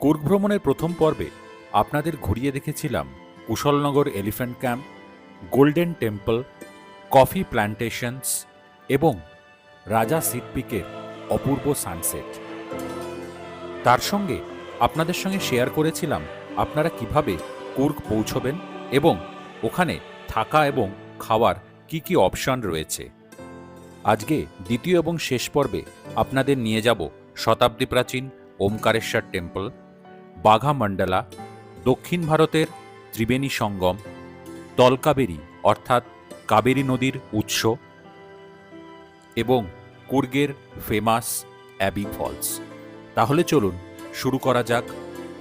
কুর্গ ভ্রমণের প্রথম পর্বে আপনাদের ঘুরিয়ে দেখেছিলাম Kushalnagar elephant camp, golden temple, coffee plantations এবং রাজা সিটপিকের অপূর্ব সানসেট। তার সঙ্গে আপনাদের সঙ্গে শেয়ার করেছিলাম আপনারা কীভাবে কুর্গ পৌঁছবেন এবং ওখানে থাকা এবং খাওয়ার কি কি অপশন রয়েছে। আজকে দ্বিতীয় এবং শেষ পর্বে আপনাদের নিয়ে যাব শতাব্দী প্রাচীন ওমকারেশ্বর টেম্পল বাঘা মণ্ডলা, দক্ষিণ ভারতের ত্রিবেণী সঙ্গম, তলকাবেরি, অর্থাৎ কাবেরী নদীর উৎস এবং কুর্গের ফেমাস অ্যাবি ফলস। তাহলে চলুন শুরু করা যাক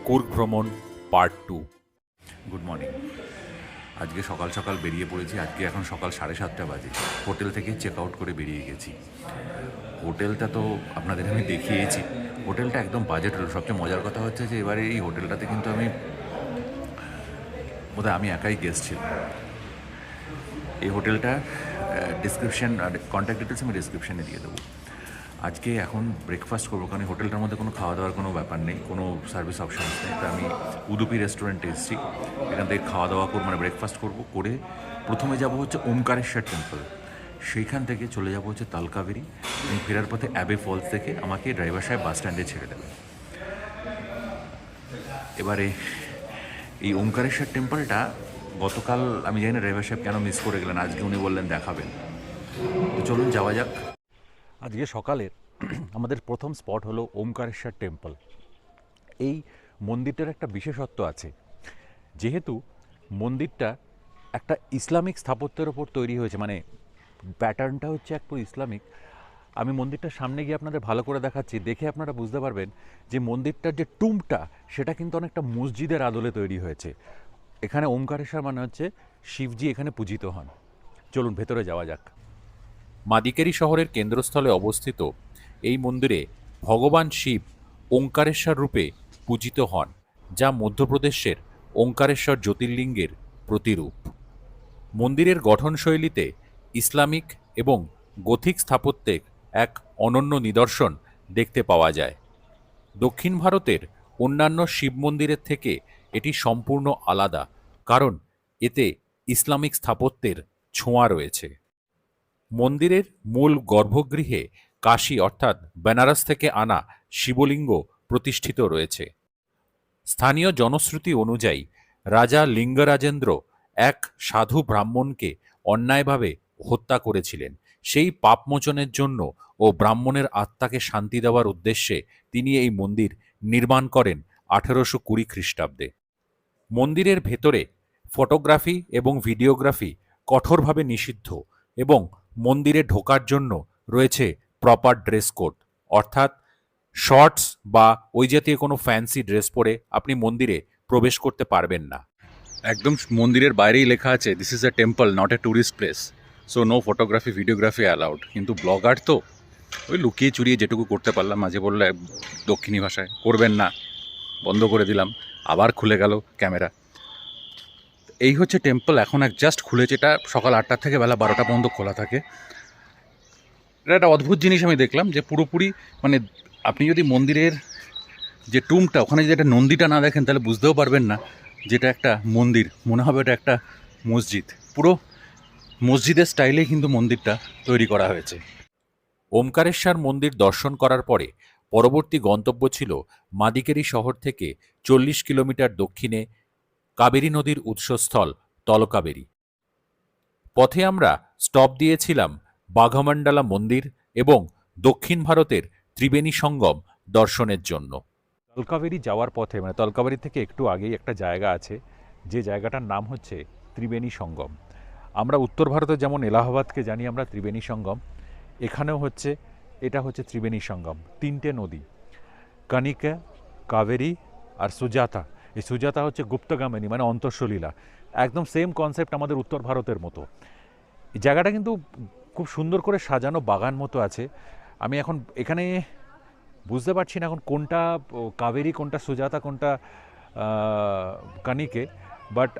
কুর্গ ভ্রমণ পার্ট টু। গুড মর্নিং আজকে সকাল সকাল বেরিয়ে পড়েছি। আজকে এখন সকাল সাড়ে সাতটা বাজে। হোটেল থেকে চেক আউট করে বেরিয়ে গেছি। হোটেলটা তো আপনাদের আমি দেখিয়েছি। হোটেলটা একদম বাজেট হোটেল সবচেয়ে মজার কথা হচ্ছে যে এবারে এই হোটেলটাতে কিন্তু আমি, বোধহয় আমি একাই গেস্ট ছিলাম। এই হোটেলটা ডিসক্রিপশন কন্ট্যাক্ট ডিটেলস আমি ডিসক্রিপশানে দিয়ে দেবো। আজকে এখন ব্রেকফাস্ট করব, কারণ হোটেলটার মধ্যে কোনো খাওয়া দাওয়ার কোনো ব্যাপার নেই, কোনো সার্ভিস অপশনস নেই। তো আমি উদুপি রেস্টুরেন্টে এসেছি। এখান থেকে খাওয়া দাওয়া করব মানে ব্রেকফাস্ট করব, করে প্রথমে যাব হচ্ছে ওমকারেশ্বর টেম্পল সেইখান থেকে চলে যাব হচ্ছে তালকাবেরি। এবং ফেরার পথে অ্যাবে ফলস থেকে আমাকে ড্রাইভার সাহেব বাস স্ট্যান্ডে ছেড়ে দেবে। এবারে এই ওমকারেশ্বর টেম্পলটা গতকাল আমি জানি না ড্রাইভার সাহেব কেন মিস করে গেলেন, আজকে উনি বললেন দেখাবেন। তো চলুন যাওয়া যাক। আজকে সকালের আমাদের প্রথম স্পট হলো ওমকারেশ্বর টেম্পল এই মন্দিরটার একটা বিশেষত্ব আছে, যেহেতু মন্দিরটা একটা ইসলামিক স্থাপত্যের ওপর তৈরি হয়েছে মানে প্যাটার্নটা হচ্ছে এক পুরো ইসলামিক। আমি মন্দিরটার সামনে গিয়ে আপনাদের ভালো করে দেখাচ্ছি, দেখে আপনারা বুঝতে পারবেন যে মন্দিরটার যে টুমটা সেটা কিন্তু অনেকটা মসজিদের আদলে তৈরি হয়েছে। এখানে ওমকারেশ্বর মানে হচ্ছে শিবজি এখানে পূজিত হন। চলুন, ভেতরে যাওয়া যাক। মাদিকেরি শহরের কেন্দ্রস্থলে অবস্থিত এই মন্দিরে ভগবান শিব ওঙ্কারেশ্বর রূপে পূজিত হন, যা মধ্যপ্রদেশের ওঙ্কারেশ্বর জ্যোতির্লিঙ্গের প্রতিরূপ। মন্দিরের গঠনশৈলীতে ইসলামিক এবং গথিক স্থাপত্যের এক অনন্য নিদর্শন দেখতে পাওয়া যায়। দক্ষিণ ভারতের অন্যান্য শিব মন্দিরের থেকে এটি সম্পূর্ণ আলাদা, কারণ এতে ইসলামিক স্থাপত্যের ছোঁয়া রয়েছে। মন্দিরের মূল গর্ভগৃহে কাশী অর্থাৎ বেনারস থেকে আনা শিবলিঙ্গ প্রতিষ্ঠিত রয়েছে। স্থানীয় জনশ্রুতি অনুযায়ী রাজা লিঙ্গরাজেন্দ্র এক সাধু ব্রাহ্মণকে অন্যায়ভাবে হত্যা করেছিলেন। সেই পাপমোচনের জন্য ও ব্রাহ্মণের আত্মাকে শান্তি দেওয়ার উদ্দেশ্যে তিনি এই মন্দির নির্মাণ করেন আঠেরোশো কুড়ি খ্রিস্টাব্দে। মন্দিরের ভেতরে ফটোগ্রাফি এবং ভিডিওগ্রাফি কঠোরভাবে নিষিদ্ধ এবং মন্দিরে ঢোকার জন্য রয়েছে প্রপার ড্রেস কোড। অর্থাৎ শর্টস বা ওই জাতীয় কোনো ফ্যান্সি ড্রেস পরে আপনি মন্দিরে প্রবেশ করতে পারবেন না। একদম মন্দিরের বাইরেই লেখা আছে this is a temple not a tourist place so no photography videography allowed কিন্তু ব্লগার তো, ওই লুকিয়ে চুরিয়ে যেটুকু করতে পারলাম, মাঝে বললে দক্ষিণী ভাষায়, করবেন না। বন্ধ করে দিলাম, আবার খুলে গেল ক্যামেরা। এই হচ্ছে টেম্পল এখন এক জাস্ট খুলেছে, এটা সকাল আটটা থেকে বেলা বারোটা পর্যন্ত খোলা থাকে। এটা একটা অদ্ভুত জিনিস আমি দেখলাম, যে পুরোপুরি মানে আপনি যদি মন্দিরের যে টুমটা ওখানে যদি একটা নন্দীটা না দেখেন, তাহলে বুঝতেও পারবেন না, যেটা একটা মন্দির, মনে হবে এটা একটা মসজিদ। পুরো মসজিদের স্টাইলেই কিন্তু মন্দিরটা তৈরি করা হয়েছে। ওমকারেশ্বর মন্দির দর্শন করার পরে পরবর্তী গন্তব্য ছিল মাদিকেরি শহর থেকে চল্লিশ কিলোমিটার দক্ষিণে কাবেরী নদীর উৎসস্থল তলকাবেরী। পথে আমরা স্টপ দিয়েছিলাম বাঘামণ্ডলা মন্দির এবং দক্ষিণ ভারতের ত্রিবেণী সঙ্গম দর্শনের জন্য। তলকাবেরি যাওয়ার পথে মানে তলকাবেরি থেকে একটু আগেই একটা জায়গা আছে যে জায়গাটার নাম হচ্ছে ত্রিবেণী সঙ্গম। আমরা উত্তর ভারতে যেমন এলাহাবাদকে জানি আমরা ত্রিবেণী সঙ্গম, এখানেও হচ্ছে, এটা হচ্ছে ত্রিবেণী সঙ্গম, তিনটে নদী, কনিকা, কাবেরী আর সুজাতা। এই সুজাতা হচ্ছে গুপ্তগামিনী মানে অন্তঃসলীলা। একদম সেম কনসেপ্ট আমাদের উত্তর ভারতের মতো। জায়গাটা কিন্তু খুব সুন্দর করে সাজানো বাগান মতো আছে। আমি এখন এখানে বুঝতে পারছি না এখন কোনটা কাবেরী কোনটা, সুজাতা কোনটা কানিকে বাট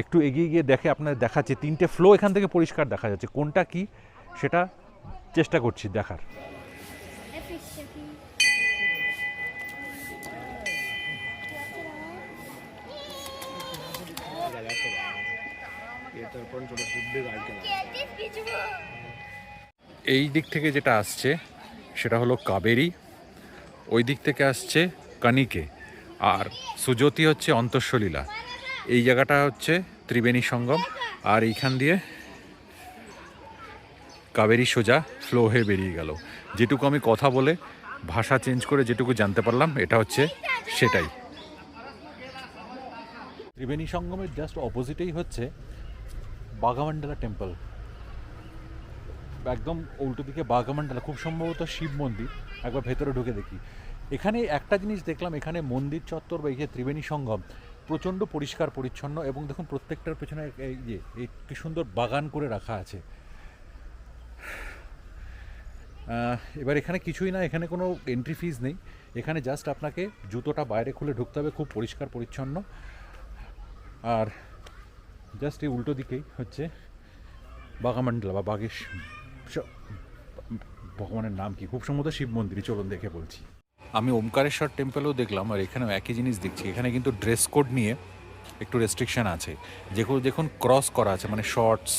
একটু এগিয়ে গিয়ে দেখে আপনার দেখাচ্ছে। তিনটে ফ্লো এখান থেকে পরিষ্কার দেখা যাচ্ছে। কোনটা কি সেটা চেষ্টা করছি দেখার। এই দিক থেকে যেটা আসছে সেটা হলো কাবেরি, ওই দিক থেকে আসছে কানিকে, আর সুজতি হচ্ছে অন্তঃসলীলা। এই জায়গাটা হচ্ছে ত্রিবেণী সঙ্গম। আর এইখান দিয়ে কাবেরী সোজা ফ্লো হয়ে বেরিয়ে গেল। যেটুকু আমি কথা বলে, ভাষা চেঞ্জ করে যেটুকু জানতে পারলাম, এটা হচ্ছে সেটাই। ত্রিবেণী সঙ্গমের জাস্ট অপোজিটেই হচ্ছে বাগামান্ডালা টেম্পল একদম উল্টো দিকে বাগামান্ডালা খুব সম্ভবত শিব মন্দির। একবার ভেতরে ঢুকে দেখি। এখানে একটা জিনিস দেখলাম, এখানে মন্দির চত্বর বা এই যে ত্রিবেণী সঙ্গম প্রচণ্ড পরিষ্কার, পরিচ্ছন্ন এবং দেখুন প্রত্যেকটার পেছনে এই যে, এই কি সুন্দর বাগান করে রাখা আছে। এবার এখানে কিছুই না, এখানে কোনো এন্ট্রি ফিজ নেই। এখানে জাস্ট আপনাকে জুতোটা বাইরে খুলে ঢুকতে হবে, খুব পরিষ্কার, পরিচ্ছন্ন। আর জাস্ট এই উল্টো দিকেই হচ্ছে বাগামান্ডলা বা বাগেশ ভগবানের নাম কি? খুব সম্ভবত শিব মন্দিরই, চলুন দেখে বলছি। আমি ওমকারেশ্বর টেম্পলেও দেখলাম আর এখানেও একই জিনিস দেখছি। এখানে কিন্তু ড্রেস কোড নিয়ে একটু রেস্ট্রিকশন আছে। যেগুলো দেখুন ক্রস করা আছে মানে শর্টস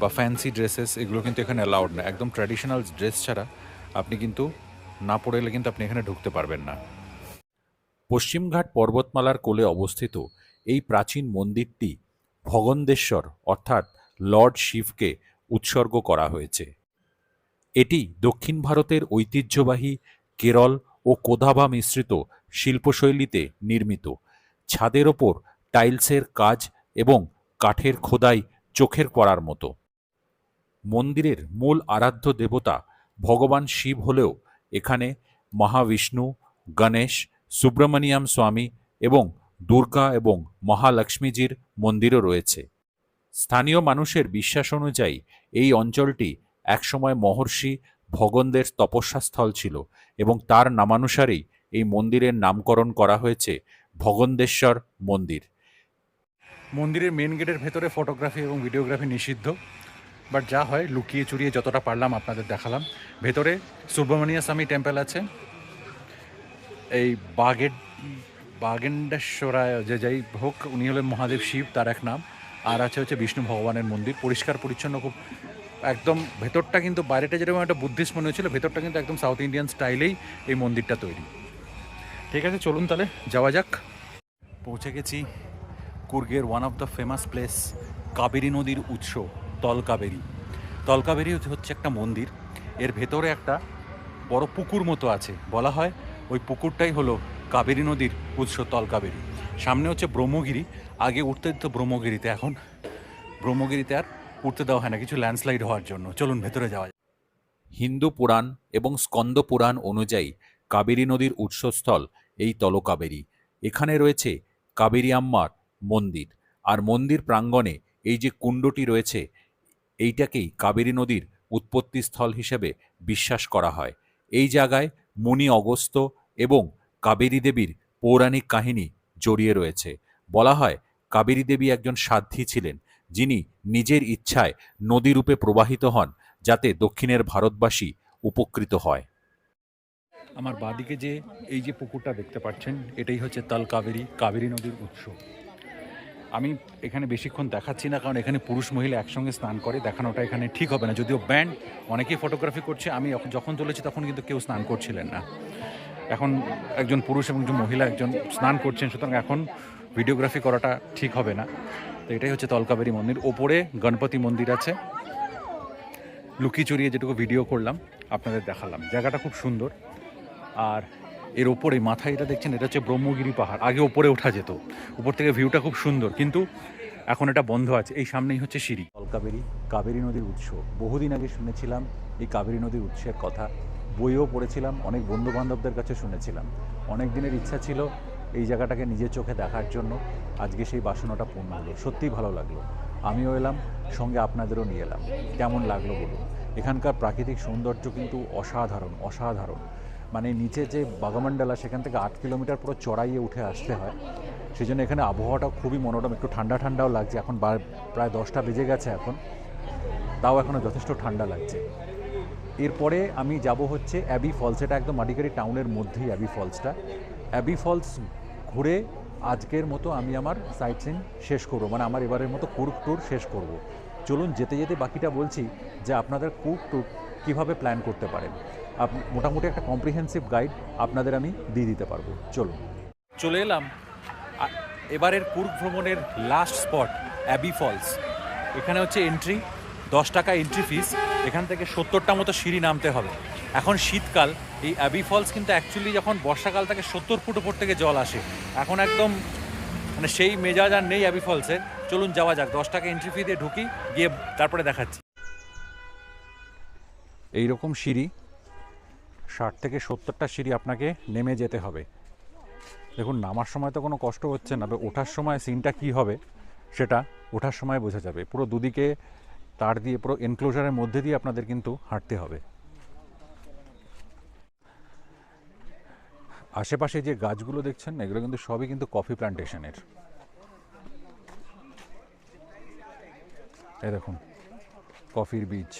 বা ফ্যান্সি ড্রেসেস এগুলো কিন্তু এখানে অ্যালাউড না। একদম ট্র্যাডিশনাল ড্রেস ছাড়া আপনি কিন্তু না পরে এলে কিন্তু আপনি এখানে ঢুকতে পারবেন না। পশ্চিমঘাট পর্বতমালার কোলে অবস্থিত এই প্রাচীন মন্দিরটি ভগন্দেশ্বর অর্থাৎ লর্ড শিবকে উৎসর্গ করা হয়েছে। এটি দক্ষিণ ভারতের ঐতিহ্যবাহী কেরল ও কোধাবা মিশ্রিত শিল্পশৈলীতে নির্মিত। ছাদের ওপর টাইলসের কাজ এবং কাঠের খোদাই চোখের পড়ার মতো। মন্দিরের মূল আরাধ্য দেবতা ভগবান শিব হলেও এখানে মহাবিষ্ণু, গণেশ, সুব্রমণিয়াম স্বামী এবং দুর্গা এবং মহালক্ষ্মীজির মন্দিরও রয়েছে। স্থানীয় মানুষের বিশ্বাস অনুযায়ী এই অঞ্চলটি একসময় মহর্ষি ভগনদের তপস্যাস্থল ছিল এবং তার নামানুসারেই এই মন্দিরের নামকরণ করা হয়েছে ভগন্দেশ্বর মন্দির। মন্দিরের মেন গেটের ভেতরে ফটোগ্রাফি এবং ভিডিওগ্রাফি নিষিদ্ধ বাট যা হয় লুকিয়ে চুরিয়ে যতটা পারলাম আপনাদের দেখালাম। ভেতরে সুব্রমণিয়া স্বামী টেম্পল আছে। এই বাগের, বাগেন্ডেশ্বরায় যে যাই হোক, উনি হলেন মহাদেব শিব, তার এক নাম। আর আছে হচ্ছে বিষ্ণু ভগবানের মন্দির। পরিষ্কার পরিচ্ছন্ন খুব একদম ভেতরটা কিন্তু বাইরেটা যেরকম একটা বুদ্ধিস্ট মনে হচ্ছিল, ভেতরটা কিন্তু একদম সাউথ ইন্ডিয়ান স্টাইলেই এই মন্দিরটা তৈরি। ঠিক আছে, চলুন তাহলে, যাওয়া যাক। পৌঁছে গেছি কুর্গের one of the famous place Kaveri নদীর উৎস, তলকাবেরী। তলকাবেরী হচ্ছে একটা মন্দির। এর ভেতরে একটা বড় পুকুর মতো আছে, বলা হয়। ওই পুকুরটাই হলো কাবেরী নদীর উৎস, তলকাবেরী। সামনে হচ্ছে ব্রহ্মগিরি, আগে উঠতে দিত ব্রহ্মগিরিতে, এখন ব্রহ্মগিরিতে আর উঠতে দেওয়া হয় না, কিছু ল্যান্ডস্লাইড হওয়ার জন্য। চলুন, ভেতরে যাওয়া যাক। হিন্দু পুরাণ এবং স্কন্দ পুরাণ অনুযায়ী কাবেরী নদীর উৎসস্থল এই তলকাবেরী। এখানে রয়েছে কাবেরী আম্মার মন্দির। আর মন্দির প্রাঙ্গণে এই যে কুণ্ডটি রয়েছে, এইটাকেই কাবেরী নদীর উৎপত্তি স্থল হিসেবে বিশ্বাস করা হয়। এই জায়গায় মুনি অগস্ত্য এবং কাবেরী দেবীর পৌরাণিক কাহিনী জড়িয়ে রয়েছে। বলা হয় কাবেরী দেবী একজন সাধ্বী ছিলেন। যিনি নিজের ইচ্ছায় নদীরূপে প্রবাহিত হন, যাতে দক্ষিণের ভারতবাসী উপকৃত হয়। আমার বাদিকে যে এই যে পুকুরটা দেখতে পাচ্ছেন, এটাই হচ্ছে তাল কাবেরী কাবেরী নদীর উৎস। আমি এখানে বেশিক্ষণ দেখাচ্ছি না, কারণ এখানে পুরুষ মহিলা একসঙ্গে স্নান করে, দেখানোটা এখানে ঠিক হবে না। যদিও ব্যান্ড অনেকেই ফটোগ্রাফি করছে, আমি যখন- তুলেছি তখন কিন্তু কেউ স্নান করছিলেন না। এখন একজন পুরুষ এবং একজন মহিলা একজন স্নান করছেন, সুতরাং এখন ভিডিওগ্রাফি করাটা ঠিক হবে না। তো এটাই হচ্ছে তলকাবেরি মন্দির। ওপরে গণপতি মন্দির আছে। লুকিয়ে চুরিয়ে যেটুকু ভিডিও করলাম, আপনাদের দেখালাম। জায়গাটা খুব সুন্দর। আর এর ওপরে মাথায় এটা দেখছেন, এটা হচ্ছে ব্রহ্মগিরি পাহাড়। আগে ওপরে ওঠা যেত। উপর থেকে ভিউটা খুব সুন্দর। কিন্তু এখন এটা বন্ধ আছে। এই সামনেই হচ্ছে সিঁড়ি। কলকাবেরী কাবেরী নদীর উৎস। বহুদিন আগে শুনেছিলাম এই কাবেরী নদীর উৎসের কথা। বইও পড়েছিলাম, অনেক বন্ধু বান্ধবদের কাছে শুনেছিলাম। অনেক দিনের ইচ্ছা ছিল এই জায়গাটাকে নিজের চোখে দেখার জন্য আজকে সেই বাসনাটা পূর্ণ হলো। সত্যিই ভালো লাগল। আমিও এলাম, সঙ্গে আপনাদেরও নিয়ে এলাম। কেমন লাগল বলুন? এখানকার প্রাকৃতিক সৌন্দর্য কিন্তু অসাধারণ অসাধারণ। মানে নিচে যে বাগামান্ডালা সেখান থেকে আট কিলোমিটার পুরো চড়াইয়ে উঠে আসতে হয়। সেই জন্য এখানে আবহাওয়াটা খুবই মনোরম, একটু ঠান্ডা ঠান্ডাও লাগছে। এখন প্রায় দশটা বেজে গেছে এখন। তাও এখনও যথেষ্ট ঠান্ডা লাগছে। এরপরে আমি যাব হচ্ছে অ্যাবি ফলস এটা একদম মাটিকারি টাউনের মধ্যেই অ্যাবি ফলসটা। অ্যাবি ফলস ঘুরে আজকের মতো আমি আমার সাইট সিন শেষ করব। মানে আমার এবারের মতো কুর্ক ট্যুর শেষ করব। চলুন যেতে যেতে বাকিটা বলছি যে আপনাদের কুর্ক ট্যুর কীভাবে প্ল্যান করতে পারেন। আপ, মোটামুটি একটা কম্প্রিহেন্সিভ গাইড আপনাদের আমি দিয়ে দিতে পারব। চলুন। চলে এলাম। এবারের কুর্গ ভ্রমণের লাস্ট স্পট অ্যাবি ফলস। এখানে হচ্ছে এন্ট্রি দশ টাকা এন্ট্রি ফিস এখান থেকে সত্তরটা মতো সিঁড়ি নামতে হবে। এখন শীতকাল, এই অ্যাবি ফলস কিন্তু অ্যাকচুয়ালি যখন বর্ষাকাল থেকে, সত্তর ফুট উপর থেকে জল আসে। এখন একদম মানে সেই মেজাজ আর নেই অ্যাবি ফলসের চলুন যাওয়া যাক, দশ টাকা এন্ট্রি ফি দিয়ে ঢুকি, গিয়ে তারপরে দেখাচ্ছি। এইরকম সিঁড়ি, ষাট থেকে সত্তরটা সিঁড়ি আপনাকে নেমে যেতে হবে। দেখুন, নামার সময় তো কোনো কষ্ট হচ্ছে না ওঠার সময় সিনটা কি হবে, সেটা ওঠার সময় বোঝা যাবে। পুরো দুদিকে তার দিয়ে, পুরো এনক্লোজারের মধ্যে দিয়ে আপনাদের কিন্তু হাঁটতে হবে। আশেপাশে যে গাছগুলো দেখছেন না এগুলো কিন্তু সবই কিন্তু কফি প্ল্যান্টেশনের এই দেখুন, কফির বীজ।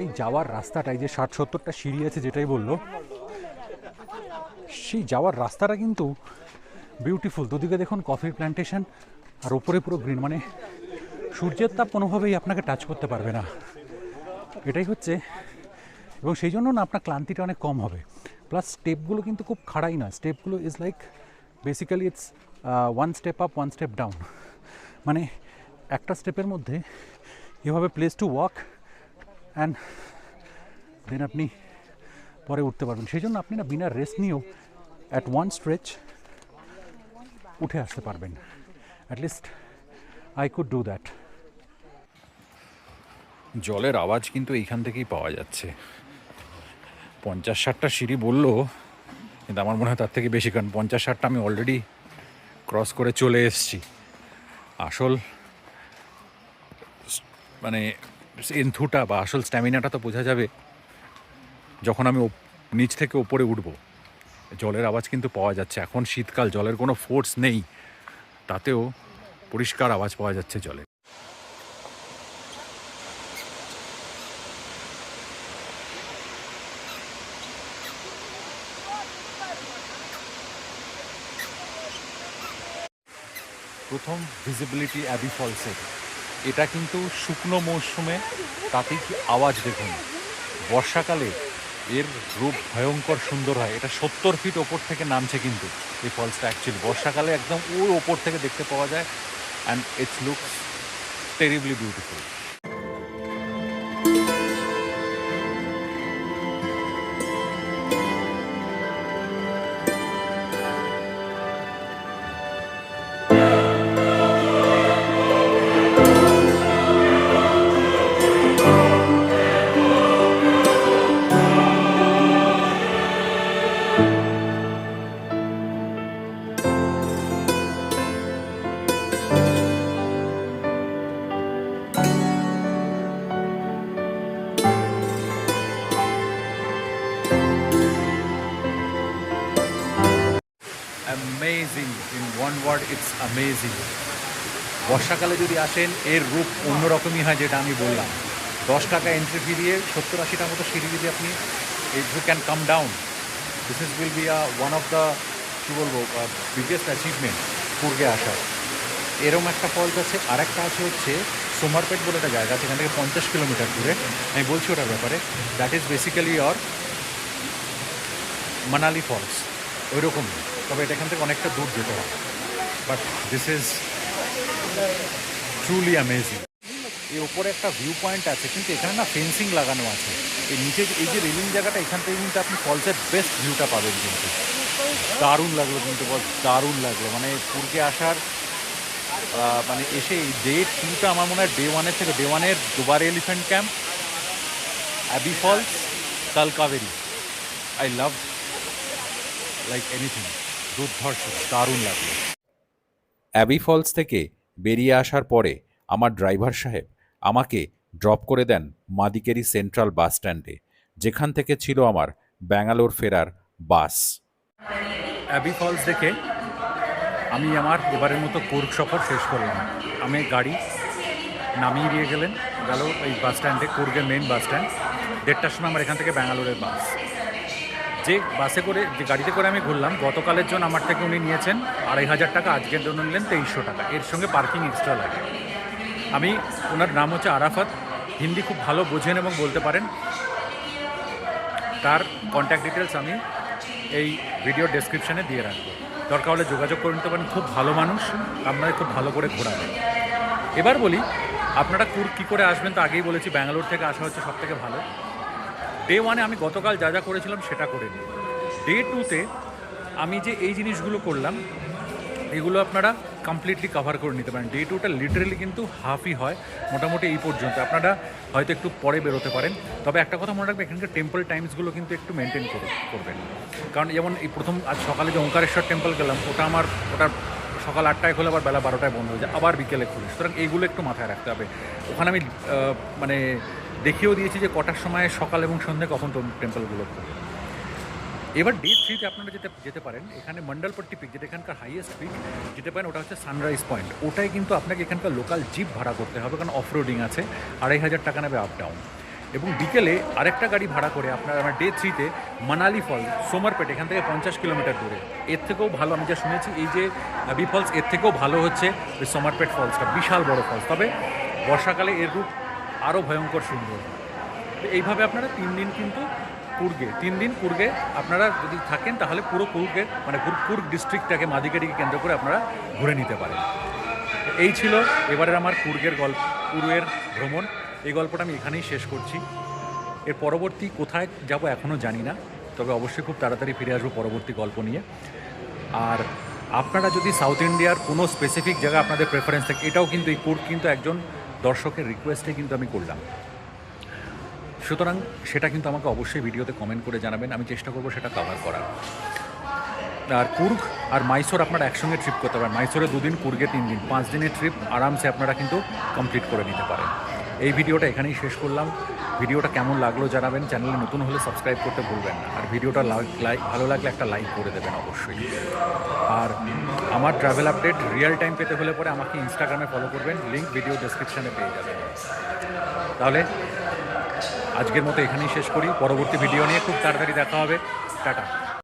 এই যাওয়ার রাস্তাটাই যে ষাট সত্তরটা সিঁড়ি আছে যেটাই বলল, সেই যাওয়ার রাস্তাটা কিন্তু বিউটিফুল দুদিকে দেখুন কফির প্ল্যান্টেশন আর ওপরে পুরো গ্রিন মানে সূর্যের তাপ কোনোভাবেই আপনাকে টাচ করতে পারবে না। এটাই হচ্ছে এবং সেই জন্য না আপনার ক্লান্তিটা অনেক কম হবে। প্লাস স্টেপগুলো কিন্তু খুব খাড়াই না স্টেপগুলো is like basically it's one step up one step down মানে একটা স্টেপের মধ্যে এভাবে place to walk and then আপনি পরে উঠতে পারবেন। সেই জন্য আপনি না বিনা রেস্ট নিয়েও অ্যাট ওয়ান স্ট্রেচ উঠে আসতে পারবেন। At least I could do that জলের আওয়াজ কিন্তু এইখান থেকেই পাওয়া যাচ্ছে। পঞ্চাশ ষাটটা সিঁড়ি বলল, কিন্তু আমার মনে হয় তার থেকে বেশি, কারণ পঞ্চাশ ষাটটা আমি অলরেডি ক্রস করে চলে এসেছি। আসল মানে এন্থুটা বা আসল স্ট্যামিনাটা তো বোঝা যাবে যখন আমি নিচ থেকে ওপরে উঠব। জলের আওয়াজ কিন্তু পাওয়া যাচ্ছে। এখন শীতকাল, জলের কোনো ফোর্স নেই। তাতেও পরিষ্কার আওয়াজ পাওয়া যাচ্ছে জলে। প্রথম ভিজিবিলিটি অ্যাবি ফলসের এটা কিন্তু শুকনো মৌসুমে তাতে কি আওয়াজ দেখুন। বর্ষাকালে এর রূপ ভয়ঙ্কর সুন্দর হয়। এটা সত্তর ফিট ওপর থেকে নামছে কিন্তু এই ফলসটা অ্যাকচুয়ালি বর্ষাকালে একদম ওর ওপর থেকে দেখতে পাওয়া যায়। And it's looks terribly beautiful বর্ষাকালে যদি আসেন, এর রূপ অন্যরকমই হয় যেটা আমি বললাম। দশ টাকা এন্ট্রি ফি দিয়ে সত্তর আশিটা মতো সিঁড়ি যদি আপনি you can come down this is will be one of the কী বলব বিগেস্ট অ্যাচিভমেন্ট কুর্গে আসার। এরম একটা ফলস আছে। আর একটা আছে হচ্ছে সোমারপেট বলে একটা জায়গা এখান থেকে পঞ্চাশ কিলোমিটার দূরে। আমি বলছি ওটার ব্যাপারে। That is basically or Manali falls ওই রকম তবে এটা এখান থেকে অনেকটা দূর যেতে হয় but this is truly amazing এই ওপরে একটা ভিউ পয়েন্ট আছে, কিন্তু এখানে না ফেন্সিং লাগানো আছে। এই নিচে এই যে রেলিং জায়গাটা, এখান থেকে কিন্তু আপনি ফলসের বেস্ট ভিউটা পাবেন কিন্তু। দারুণ লাগল কিন্তু, বল, দারুণ লাগল। মানে পুরকে আসার মানে এসে এই ডে টুটা আমার মনে হয় ডে ওয়ানের থেকে ডে ওয়ানের দুবার এলিফ্যান্ট ক্যাম্প অ্যাবি ফলস কাল Kaveri I love like anything দুর্ধর্ষ, দারুণ লাগল। অ্যাবি ফলস থেকে বেরিয়ে আসার পরে আমার ড্রাইভার সাহেব আমাকে ড্রপ করে দেন মাদিকেরি সেন্ট্রাল বাস স্ট্যান্ডে, যেখান থেকে ছিল আমার ব্যাঙ্গালোর ফেরার বাস। অ্যাবি ফলস দেখে আমি আমার এবারের মতো কোর্ক সফর শেষ করলাম। আমি গাড়ি নামিয়ে দিয়ে গেলেন, গেল এই বাস স্ট্যান্ডে কোর্গের মেন বাস স্ট্যান্ড। দেড়টার সময় আমার এখান থেকে ব্যাঙ্গালোরের বাস। যে বাসে করে, যে গাড়িতে করে আমি ঘুরলাম, গতকালের জন্য আমার থেকে উনি নিয়েছেন আড়াই হাজার টাকা, আজকের জন্য নিলেন তেইশশো টাকা। এর সঙ্গে পার্কিং এক্সট্রা লাগে। আমি, ওনার নাম হচ্ছে আরাফাত। হিন্দি খুব ভালো বোঝেন এবং বলতে পারেন। তার কন্ট্যাক্ট ডিটেলস আমি এই ভিডিও ডেসক্রিপশানে দিয়ে রাখব। দরকার হলে যোগাযোগ করে নিতে পারেন, খুব ভালো মানুষ আপনাদের খুব ভালো করে ঘোরাবে। এবার বলি, আপনারা কুর কী করে আসবেন তো আগেই বলেছি, ব্যাঙ্গালোর থেকে আসা হচ্ছে সব থেকে ভালো। ডে ওয়ানে আমি গতকাল যা যা করেছিলাম সেটা করে নিই ডে টুতে আমি যে এই জিনিসগুলো করলাম, এগুলো আপনারা কমপ্লিটলি কভার করে নিতে পারেন। ডে টুটা লিটারেলি কিন্তু হাফই হয়, মোটামুটি এই পর্যন্ত। আপনারা হয়তো একটু পরে বেরোতে পারেন। তবে একটা কথা মনে রাখবেন, এখানকার টেম্পল টাইমসগুলো কিন্তু একটু মেনটেন করে, করবেন। কারণ যেমন এই প্রথম আজ সকালে যে ওঙ্কারেশ্বর টেম্পল গেলাম, ওটা আমার, ওটা সকাল আটটায় খোলে আবার বেলা বারোটায় বন্ধ হয়ে যায়, আবার বিকেলে খুলে। সুতরাং এইগুলো একটু মাথায় রাখতে হবে। ওখানে আমি মানে দেখিয়েও দিয়েছি যে কটার সময় সকাল এবং সন্ধ্যে কখন টেম্পলগুলো খুলে। এবার ডে থ্রিতে আপনারা যেতে যেতে পারেন, এখানে মন্ডলপট্টি পিক যেটা এখানকার হাইয়েস্ট পিক যেতে পারেন, ওটা হচ্ছে সানরাইজ পয়েন্ট ওটাই কিন্তু আপনাকে এখানকার লোকাল জিপ ভাড়া করতে হবে, কারণ অফ রোডিং আছে, আড়াই হাজার টাকা নেবে আপ ডাউন এবং বিকেলে আরেকটা গাড়ি ভাড়া করে আপনার আমার ডে থ্রিতে মানালি ফলস সোমারপেট, এখান থেকে পঞ্চাশ কিলোমিটার দূরে। এর থেকেও ভালো, আমি যা শুনেছি, এই যে বি ফলস এর থেকেও ভালো হচ্ছে সোমারপেট ফলসটা বিশাল বড় ফলস তবে বর্ষাকালে এর রূপ আরও ভয়ঙ্কর সুন্দর। তো এইভাবে আপনারা তিন দিন কিন্তু কুর্গে, তিন দিন কুর্গে আপনারা যদি থাকেন তাহলে পুরো কুর্গে মানে কুর্গ ডিস্ট্রিক্টটাকে মাদিকেরিকে কেন্দ্র করে আপনারা ঘুরে নিতে পারেন। এই ছিল এবারের আমার কুর্গের গল্প কুর্গের ভ্রমণ। এই গল্পটা আমি এখানেই শেষ করছি। এর পরবর্তী কোথায় যাব এখনও জানি না, তবে অবশ্যই খুব তাড়াতাড়ি ফিরে আসব পরবর্তী গল্প নিয়ে। আর আপনারা যদি সাউথ ইন্ডিয়ার কোনো স্পেসিফিক জায়গা আপনাদের প্রেফারেন্স থাকে, এটাও কিন্তু এই কোর্ট কিন্তু একজন দর্শকের রিকোয়েস্টে কিন্তু আমি করলাম। সুতরাং সেটা কিন্তু আমাকে অবশ্যই ভিডিওতে কমেন্ট করে জানাবেন। আমি চেষ্টা করব সেটা কভার করার। আর কুর্গ আর মাইসোর আপনারা একসঙ্গে ট্রিপ করতে পারেন। মাইসোরে দুদিন, কুর্গে তিন দিন পাঁচ দিনের ট্রিপ আরামসে আপনারা কিন্তু কমপ্লিট করে নিতে পারেন। এই ভিডিওটা এখানেই শেষ করলাম। ভিডিওটা কেমন লাগল জানাবেন। চ্যানেলে নতুন হলে সাবস্ক্রাইব করতে ভুলবেন না। আর ভিডিওটা লাইক ভালো লাগলে একটা লাইক করে দেবেন অবশ্যই। আর আমার ট্রাভেল আপডেট রিয়েল টাইম পেতে হলে পরে আমাকে ইনস্টাগ্রামে ফলো করবেন। লিঙ্ক ভিডিও ডেসক্রিপশানে পেয়ে যাবেন। তাহলে আজকের মতো এখানেই শেষ করি। পরবর্তী ভিডিও নিয়ে খুব তাড়াতাড়ি দেখা হবে। টাটা।